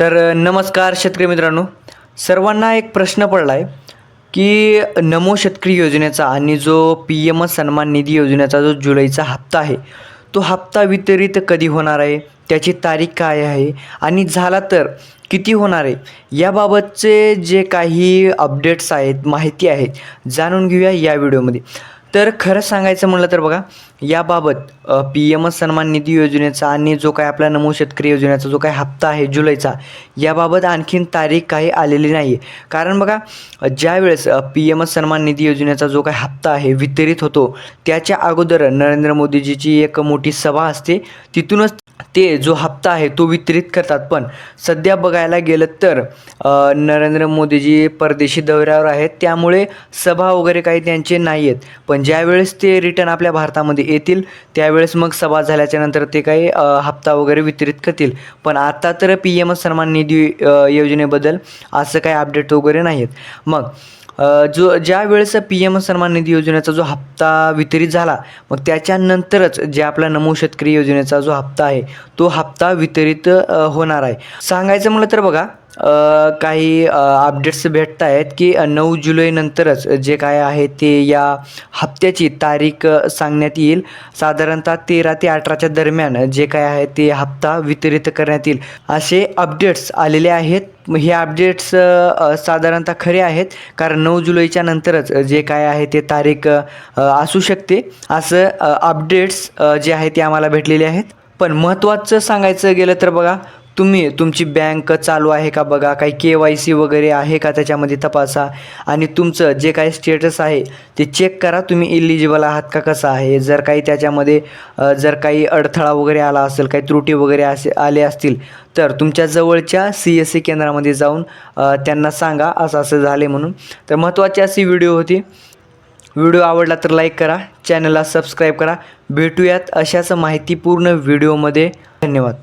तर नमस्कार शेतकरी मित्रांनो. सर्वांना एक प्रश्न पडला आहे की नमो शेतकरी योजनेचा आणि जो पी एम सन्मान निधी योजनेचा जो जुलैचा हप्ता आहे तो हप्ता वितरित कधी होणार आहे? त्याची तारीख काय आहे? आणि झाला तर किती होणार आहे? याबाबतचे जे काही अपडेट्स आहेत माहिती आहेत जाणून घेऊया या व्हिडिओमध्ये. तर खरं सांगायचं म्हणलं तर बघा याबाबत पी एम सन्मान निधी योजनेचा आणि जो काय आपला नमो शेतकरी योजनेचा जो काही हप्ता आहे जुलैचा याबाबत आणखीन तारीख काही आलेली नाही आहे कारण बघा ज्यावेळेस पी एम सन्मान निधी योजनेचा जो काही हप्ता आहे वितरित होतो त्याच्या अगोदर नरेंद्र मोदीजीची एक मोठी सभा असते तिथूनच ते जो हप्ता आहे तो वितरित करतात. पण सध्या बघायला गेलं तर नरेंद्र मोदीजी परदेशी दौऱ्यावर आहेत. त्यामुळे सभा वगैरे काही त्यांचे नाही आहेत पण ज्यावेळेस ते रिटर्न आपल्या भारतामध्ये येतील त्यावेळेस मग सभा झाल्याच्यानंतर ते काही हप्ता वगैरे वितरित करतील. पण आता तर पी एम सन्मान निधी योजनेबद्दल असं काही अपडेट वगैरे नाही आहेत मग जो ज्या वेळेस पी एम सन्मान निधी योजनेचा जो हप्ता वितरित झाला मग त्याच्यानंतरच जे आपला नमो शेतकरी योजनेचा जो हप्ता आहे तो हप्ता वितरित होणार आहे. सांगायचं म्हटलं तर बघा काही अपडेट्स भेटत आहेत की नऊ जुलैनंतरच जे काय आहे ते या हप्त्याची तारीख सांगण्यात येईल. साधारणतः तेरा ते अठराच्या दरम्यान जे काय आहे ते हप्ता वितरित करण्यात येईल. असे अपडेट्स आलेले आहेत. हे अपडेट्स साधारणतः खरे आहेत. कारण नऊ जुलैच्या नंतरच जे काय आहे ते तारीख असू शकते. असं अपडेट्स जे आहे ते आम्हाला भेटलेले आहेत. पण महत्त्वाचं सांगायचं गेलं तर बघा तुम्ही तुमची बँक चालू आहे का बघा? काही के वाय सी वगैरे आहे का त्याच्यामध्ये तपासा? आणि तुमचं जे काही स्टेटस आहे ते चेक करा तुम्ही इलिजिबल आहात का कसं आहे? जर काही त्याच्यामध्ये जर काही अडथळा वगैरे आला असेल काही त्रुटी वगैरे असे आले असतील तर तुमच्या जवळच्या सी एस सी केंद्रामध्ये जाऊन त्यांना सांगा असं असं झाले म्हणून. तर महत्त्वाची अशी व्हिडिओ होती. व्हिडिओ आवडला तर लाईक करा चॅनलला सबस्क्राईब करा. भेटूयात अशाच माहितीपूर्ण व्हिडिओमध्ये. धन्यवाद.